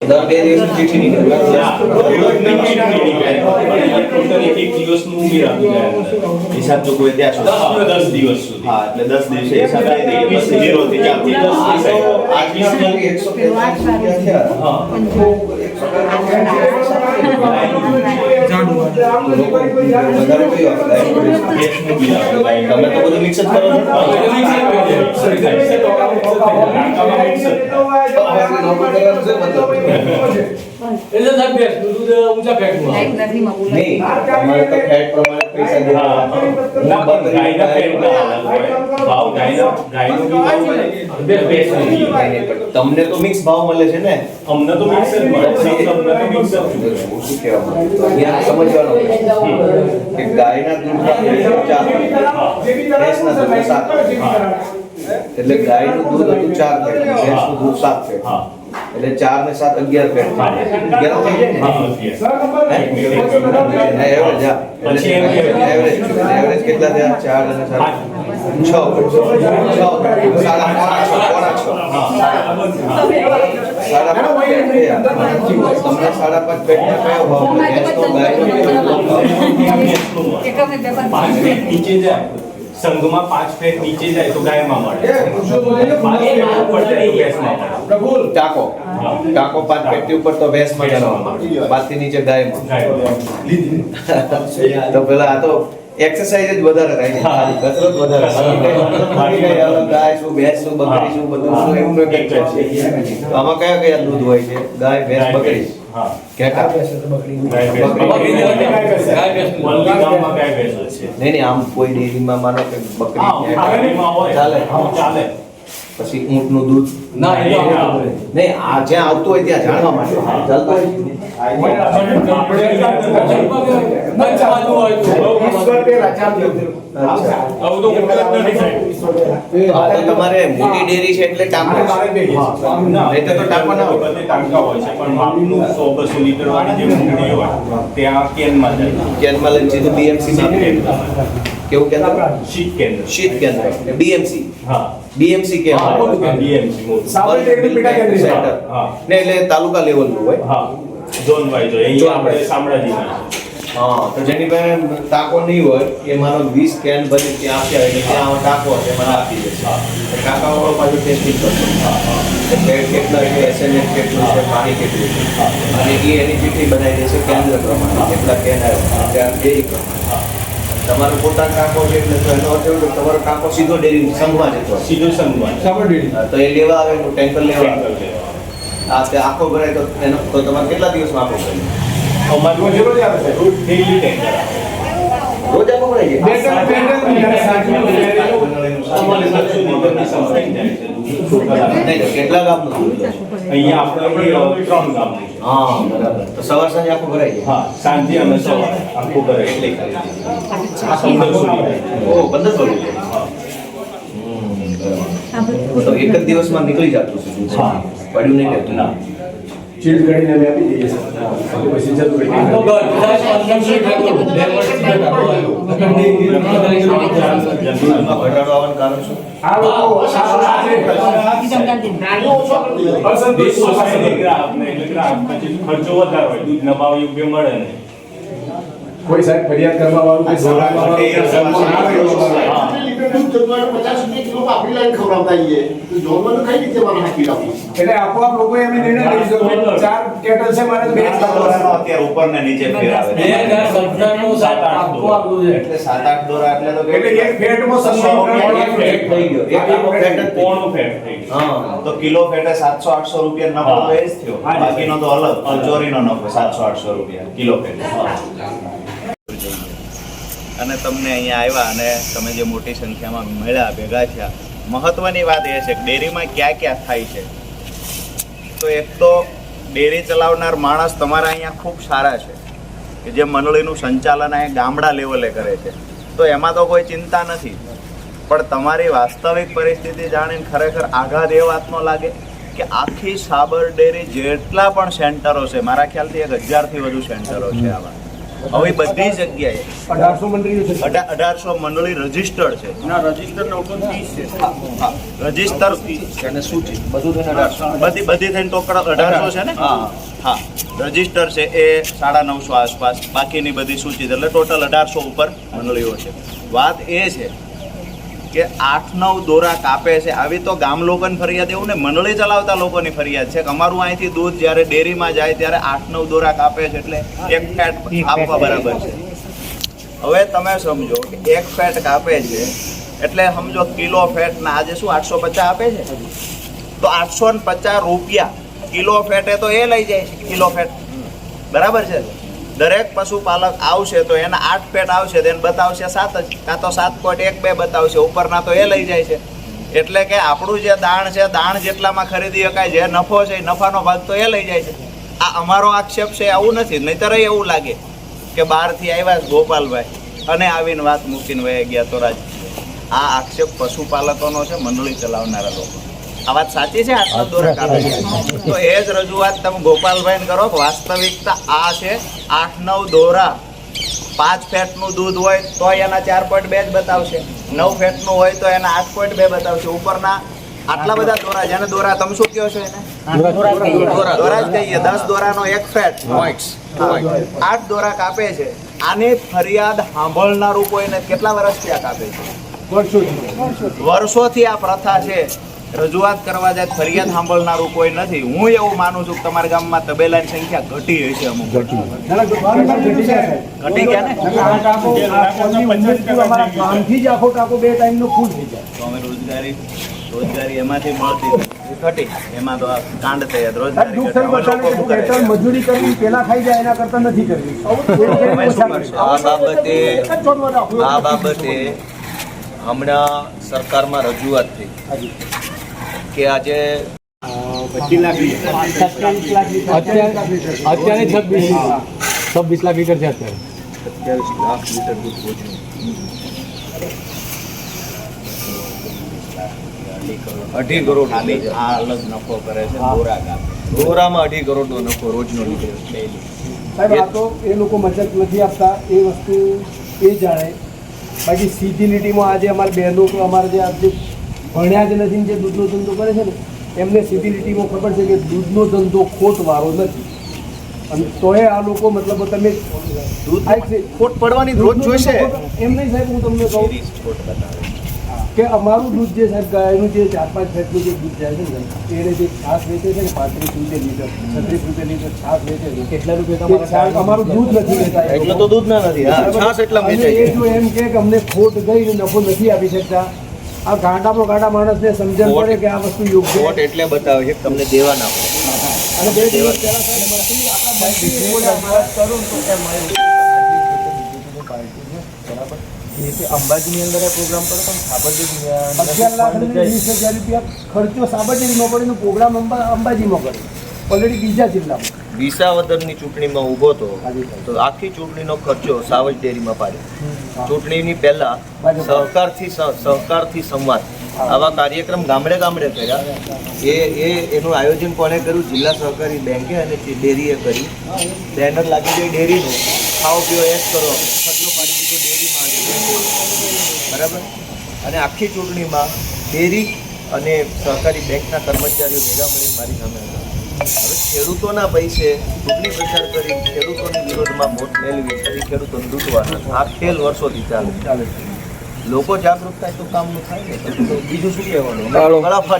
દર બે દિવસ ચીઠી નીકળે એક. હિસાબ જો કોઈ ત્યાં દસ દિવસ સુધી હા એટલે દસ દિવસે હિસાબ આવી દઈએ થી દસ. દિવસે. એકસો હા. એકસો પચાસ તો લોકો વધારે બિલ તમે તો બધું મિક્સ જ કરો છો એટલે ના જ કરી દે, mix જ થાય છે. નાકામાં mix જ થાય. તમારે નોકરી કરવાનું છે મતલબ એટલે સાહેબ ભેંસનું દૂધ ઊંચા ફેંકમાં આવે. નહીં તમારે તો ફેટ પ્રમાણે પૈસા દેવા ના, બંધ ગાયના અલગ હોય. ભાવ ગાયના ગાયનો બી ભાવ મળે? બે- નહીં, તમને તો મિક્સ ભાવ મળે છે ને? અમને તો મિક્સ જ મળે. છે. તમને તો મિક્સ જ હું શું કહેવા માંગુ છું? અહીંયા સમજવાનો કે ગાયના દૂધમાં ચાર ભેંસના દૂધમાં સાત એટલે ગાયનું દૂધ હતું ચાર ફેટ ભેંસનું દૂધ સાત ફેટ હા. એટલે ચાર ને સાત અગિયાર પેટ અગિયાર થઈ જાય ને? એવરેજ કેટલા થયા? ચાર અને સાત. છ. છ. સાડા પોણા પોણા છ. સાડા પાંચ પેટ તમને સાડા પાંચ ફેટના કયો ભાવ પાંચ ફેટ નીચે જાય. સંઘમાં પાંચ ફેટ નીચે જાય તો ગાયમાં મળે. પાંચ ફેટ ઉપર જાય તો ભેંસમાં મળે. ટાકો. ટાકો પાંચ ફેટથી ઉપર તો ભેંસમાં ગણવામાં પાંચથી નીચે ગાયમાં. તો પેલા આ તો એક્સરસાઇઝ જ વધારે થાય છે. કસરત વધારે ગાય શું ભેંસ શું બકરી શું બધું શું એવું. આમાં કયા કયા દૂધ હોય છે? ગાય ભેંસ બકરી. હા. ગાય બકરી. નહીં નહીં આમ કોઈ ડેરીમાં માનો કે બકરી. ચાલે. ચાલે. પછી ઊંટનું દૂધ ના એ નહીં આ જ્યાં આવતું હોય ત્યાં જાણવા માટે ચાલતું હોય. તમારે મોટી ડેરી છે એટલે ટાંકો ના, નહીં તો ટાંકો ના હોય. ટાંકા હોય છે પણ માપનું સો બસો લીટર વાળી જે મૂંગળી હોય ત્યાં કેનમાં જાય. કેનમાં લઈને સીધું માં કેવું કેન્દ્ર શીત કેન્દ્ર શીત કેન્દ્ર BMC હા BMC કેમ હા, આવે? BMC મોટું. Bulk Milk Center. હા. ને એટલે તાલુકા લેવલનું હોય હા ઝોન વાઇઝ હોય અહીંયા આપણે શામળાજીમાં છે. હા તો જેની પાસે ટાંકો નહીં હોય એ માનો 20 કેન ભરી ત્યાં આપ્યા એટલે ત્યાં આમાં ટાંકો હશે મને આપી દેશે હા. તો ટાંકાવાળો પાછું ટેસ્ટિંગ કરશે એટલે કેટલા છે એસએનએચ કેટલું છે પાણી કેટલું છે અને એ એની ચીઠી બનાવી દેશે કેન્દ્ર પ્રમાણે કેટલા કેન આવ્યા ત્યાં ડેરી પ્રમાણે તમારો પોતાનો ટાંકો છે એટલે તો એનો અર્થ એવો કે તમારો ટાંકો સીધો ડેરી સંઘમાં જતો હશે. સીધું સંગમાં છે. હા, તો એ લેવા આવે તો ટેન્કર લેવા આવે. ટેન્કર લેવા. આ તે આખો ભરાય તો એનો તો તમારે કેટલા દિવસમાં આખો ભરાય અમારું રોજ daily ટેન્કર આવે. રોજ આખો ભરાય છે અમારે બસો લીટરની સંભાળી જાય છે દૂધ. છોકરા. નહીં તો કેટલા ગામનું દૂધ લો છો? અહીંયા આપણે અહીં ત્રણ ગામનું છે. હા બરાબર તો સવાર સાંજે આખો ભરાય છે હા સાંજે અને સવારે આખું કરે એટલે તો એક જ દિવસમાં નીકળી જતું છે પડ્યું નહીં રહેતું ના ચીડ કરીને અમે આપી દઈએ છીએ પછી જતું રહે. તો બધા પંદર મિનિટ બે વર્ષ સુધી રાખો. આમાં ઘટાડો આવવાનું કારણ શું આ લોકો સારા છે. વીસ સોસાયટી ગ્રાહકને એટલે ગ્રાહક પછી ખર્ચો વધારે હોય દૂધ ના ભાવ યોગ્ય મળે ને કોઈ સાહેબ ફરિયાદ કરવા વાળું કોઈ દોડાવવા વાળું કે સન્માન આવે એવું હોય. હા. પચાસ રૂપિયા કિલો આપણી લાઈન ખવડાવતા આવીએ તો જોરમાં કઈ રીતે મારે હાકી રાખવું એટલે આપોઆપ લોકો એમ નિર્ણય લઈ લીધો ચાર કેટલ છે મારે બે અત્યારે ઉપર ને નીચે ફેરાવે બે હજાર સત્તરનું સાત આઠ છે. એટલે સાત આઠ દોરા એટલે તો એટલે એક ફેટમાં સન્માન એક ફેટ થઈ ગયો એક આખો ફેટ પોણું ફેટ થઈ. હા તો કિલો ફેટે સાતસો આઠસો રૂપિયા નફો જ થયો. બાકીનો તો અલગ ચોરીનો નફો સાતસો આઠસો રૂપિયા કિલો ફેટે અને તમને અહીંયા આવ્યા અને તમે જે મોટી સંખ્યામાં મળ્યા, ભેગા થયા, મહત્વની વાત એ છે ડેરીમાં ક્યાં ક્યાં થાય છે? તો એક તો ડેરી ચલાવનાર માણસ તમારા અહીંયા ખૂબ સારા છે, કે જે મંડળીનું સંચાલન અહીંયા ગામડા લેવલે કરે છે. તો એમાં તો કોઈ ચિંતા નથી, પણ તમારી વાસ્તવિક પરિસ્થિતિ જાણીને ખરેખર આઘાત એ વાતનો લાગે કે આખી સાબર ડેરી જેટલા પણ સેન્ટરો છે, મારા ખ્યાલથી એક હજારથી વધુ સેન્ટરો છે આવા. હવે બધી જગ્યાએ અઢારસો મંડળી છે. અઢારસો મંડળી રજીસ્ટર્ડ છે. રજિસ્ટર બધી બધી થઈને ટોકડા અઢારસો છે ને? હા. રજિસ્ટર છે એ સાડા નવસો આસપાસ. બાકીની બધી સૂચિત. એટલે ટોટલ અઢારસો ઉપર મંડળીઓ છે. વાત એ છે કે આઠ નવ દોરા કાપે છે. આવી તો ગામ લોકોની ફરિયાદ એવું ને મંડળી ચલાવતા લોકોની ફરિયાદ છે કે અમારું અહીંથી દૂધ જ્યારે ડેરીમાં જાય ત્યારે આઠ નવ દોરા કાપે છે એટલે એક ફેટ આપવા બરાબર છે. હવે તમે સમજો કે એક ફેટ કાપે છે એટલે સમજો કિલો ફેટ ના આજે શું આઠસો પચાસ આપે છે? તો આઠસો ને પચાસ રૂપિયા કિલો ફેટે તો એ લઈ જાય છે કિલો ફેટ. બરાબર છે? દરેક પશુપાલક આવશે તો એના આઠ પેટ આવશે તેને બતાવશે સાત જ. કાં તો સાત પોઈન્ટ એક બે બતાવશે. ઉપરના તો એ લઈ જાય છે. એટલે કે આપણું જે દાણ છે, દાણ જેટલામાં ખરીદી શકાય, જે નફો છે, એ નફાનો ભાગ તો એ લઈ જાય છે. આ અમારો આક્ષેપ છે આવું નથી. નહીતર એવું લાગે કે બહારથી આવ્યા ગોપાલભાઈ અને આવીને વાત મૂકીને વહી ગયા તો રાજ. આ આક્ષેપ પશુપાલકોનો છે, મંડળી ચલાવનારા લોકો. આ વાત સાચી છે? આટલો દોરા કાપે છે. તો એ જ રજૂઆત તમે ગોપાલભાઈને કરો કે વાસ્તવિકતા આ છે આઠ નવ દોરા. પાંચ ફેટનું દૂધ હોય તો એના ચાર પોઈન્ટ બે જ બતાવશે. નવ ફેટનું હોય તો એના આઠ પોઈન્ટ બે બતાવશે. ઉપરના આટલા બધા દોરા જેને દોરા તમે શું કહો છો એને? દોરા જ કહીએ. દસ દોરાનો એક ફેટ. આઠ દોરા કાપે છે. આની ફરિયાદ સાંભળનારું કોઈને કેટલા વર્ષથી આ કાપે છે? વર્ષોથી આ પ્રથા છે. રજૂઆત કરવા જાય ફરિયાદ સાંભળનારું કોઈ નથી. હું એવું માનું છું કે તમારા ગામમાં તબેલાની સંખ્યા ઘટી હશે અમુક. ઘટી ગયા ને? ગામથી જ આખો ટાંકો બે ટાઈમનો ફૂલ થઈ જાય. તો અમે રોજગારી રોજગારી એમાંથી મળતી ઘટી. એમાં તો આ કાંડ થયા રોજગારી મજૂરી કરવી પેલા ખાઈ જાય એના કરતા નથી કરવી? આ બાબતે. આ બાબતે હમણાં સરકારમાં રજૂઆત થઈ. કે આજે અત્યારે છવ્વીસ છવ્વીસ લાખ લીટર છે અત્યારે. સત્યાવીસ લાખ લીટર દૂધ અઢી કરોડ આ અલગ નફો કરે છે ગોરા કાપે ગોરામાં અઢી કરોડનો નફો રોજનો નીકળે સાહેબ આ તો એ લોકો મદદ નથી આપતા એ વસ્તુ એ જાણે. બાકી સીધી લીટીમાં આજે અમારે બહેનો અમારા જે આજે ભણ્યા જ નથી જે દૂધનો ધંધો કરે છે ને એમને સીધી લીટીમાં ખબર છે કે દૂધનો ધંધો ખોટવાળો નથી. અને તોય આ લોકો મતલબ તમે ખોટ પડવાની રોજ જોઈશે એમ નહીં સાહેબ હું તમને કહું કે અમારું દૂધ જે સાહેબ ગાયનું જે ચાર પાંચ ફેટનું જે દૂધ જાય છે ને એને જે છાસ વેચે છે ને પાંત્રીસ રૂપિયા લીટર છત્રીસ રૂપિયા લીટર છાસ વેચે છે. કેટલા રૂપિયા અમારું દૂધ નથી લેતા એટલે તો દૂધ ના નથી છાસ એટલા અને એ જો એમ કે અમને ખોટ ગઈ નફો નથી આપી શકતા આ ગાંડામાં ગાંડા માણસને સમજણ પડે કે આ વસ્તુ યોગ્ય વોટ એટલે બતાવે છે કે તમને દેવા ના પડે. અને બે દિવસ પહેલા સાહેબ મંત્રી, આપણા મંત્રી કરું તો કે મારી અંબાજીની અંદર આ પ્રોગ્રામ પડે પણ સાબરમતી અગિયાર લાખ વીસ હજાર રૂપિયા ખર્ચો સાબરડેરીમાં પડે ને પ્રોગ્રામ અંબા અંબાજીમાં કરે. ઓલરેડી બીજા જિલ્લામાં. વિસાવદરની ચૂંટણીમાં ઊભો હતો તો આખી ચૂંટણીનો ખર્ચો સાવજ ડેરીમાં પાડ્યો ચૂંટણીની પહેલા સહકારથી સહકારથી સંવાદ. આવા કાર્યક્રમ ગામડે ગામડે કર્યા. એ એ એનું આયોજન કોણે કર્યું? જિલ્લા સહકારી બેંકે અને ડેરીએ કરી. બેનર લાગી ગઈ ડેરીનું. ખાઓ પીઓ એસ કરો. ખર્ચો પાડી દીધો ડેરીમાં. બરાબર? અને આખી ચૂંટણીમાં ડેરી અને સહકારી બેંકના કર્મચારીઓ ભેગા મળી મારી સામે હતા. હવે ખેડૂતોના પૈસે ચૂંટણી પ્રચાર કરી ખેડૂતોની વિરોધમાં વોટ મેળવી ફરી ખેડૂતોને લૂંટવાના. આ ખેલ વર્ષોથી ચાલે ચાલે લોકો જાગૃત થાય તો કામનું થાય ને બીજું શું કહેવાનું?